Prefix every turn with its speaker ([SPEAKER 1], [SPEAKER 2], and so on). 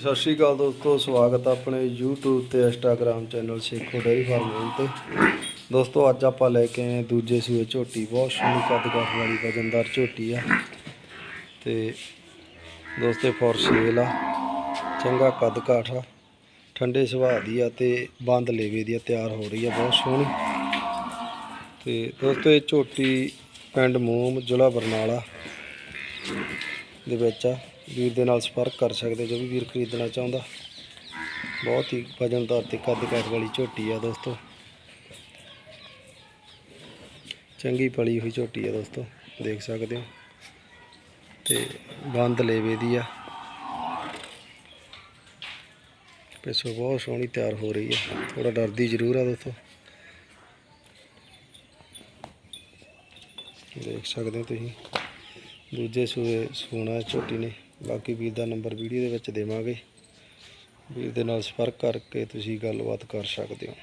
[SPEAKER 1] ਸਤਿ ਸ਼੍ਰੀ ਅਕਾਲ ਦੋਸਤੋ, ਸਵਾਗਤ ਹੈ ਆਪਣੇ YouTube ਤੇ Instagram channel Sekhon dairy farm ਤੇ। ਦੋਸਤੋ, ਅੱਜ ਆਪਾਂ ਲੈ ਕੇ ਆਏ ਦੂਜੇ ਸੂਏ ਝੋਟੀ, ਬਹੁਤ ਸੋਹਣੀ ਕੱਦ ਕਾਠ ਵਾਲੀ ਵਜਨਦਾਰ ਝੋਟੀ ਆ। ਤੇ ਦੋਸਤੇ ਫੋਰ ਸੇਲ ਆ। ਚੰਗਾ ਕੱਦ ਕਾਠ ਆ, ਠੰਡੇ ਸੁਭਾਅ ਦੀ ਆ ਤੇ ਬੰਦ ਲੇਵੇ ਦੀ ਆ, ਤਿਆਰ ਹੋ ਰਹੀ ਆ, ਬਹੁਤ ਸੋਹਣੀ। ਤੇ ਦੋਸਤੋ, ਇਹ ਝੋਟੀ ਪਿੰਡ ਮੋਮ ਜ਼ਿਲ੍ਹਾ ਬਰਨਾਲਾ ਦੇ ਵਿੱਚ ਆ। ਵੀਰ ਦੇ ਨਾਲ ਸੰਪਰਕ ਕਰ ਸਕਦੇ ਜੋ ਵੀ ਵੀਰ ਖਰੀਦਣਾ ਚਾਹੁੰਦਾ। ਬਹੁਤ ਹੀ ਵਜਨਦਾਰ ਤੇ ਕੱਦ ਕਾਠ ਵਾਲੀ ਝੋਟੀ ਆ ਦੋਸਤੋ। ਚੰਗੀ ਪਲੀ ਹੋਈ ਝੋਟੀ ਆ ਦੋਸਤੋ, ਦੇਖ ਸਕਦੇ ਹੋ। ਤੇ ਬੰਦ ਲੇਵੇ ਦੀ ਆ। ਪਿੱਛੋਂ ਬਹੁਤ ਸੋਹਣੀ ਤਿਆਰ ਹੋ ਰਹੀ ਆ। ਥੋੜਾ ਡਰਦੀ ਜ਼ਰੂਰ ਆ ਦੋਸਤੋ। ਦੇਖ ਸਕਦੇ ਹੋ ਤੁਸੀਂ। ਦੂਜੇ ਸੂਏ ਸੋਨਾ ਝੋਟੀ ਨੇ। ਬਾਕੀ ਵੀਰ ਦਾ ਨੰਬਰ ਵੀਡੀਓ ਦੇ ਵਿੱਚ ਦੇਵਾਂਗੇ। ਵੀਰ ਦੇ ਨਾਲ ਸੰਪਰਕ ਕਰਕੇ ਤੁਸੀਂ ਗੱਲਬਾਤ ਕਰ ਸਕਦੇ ਹੋ।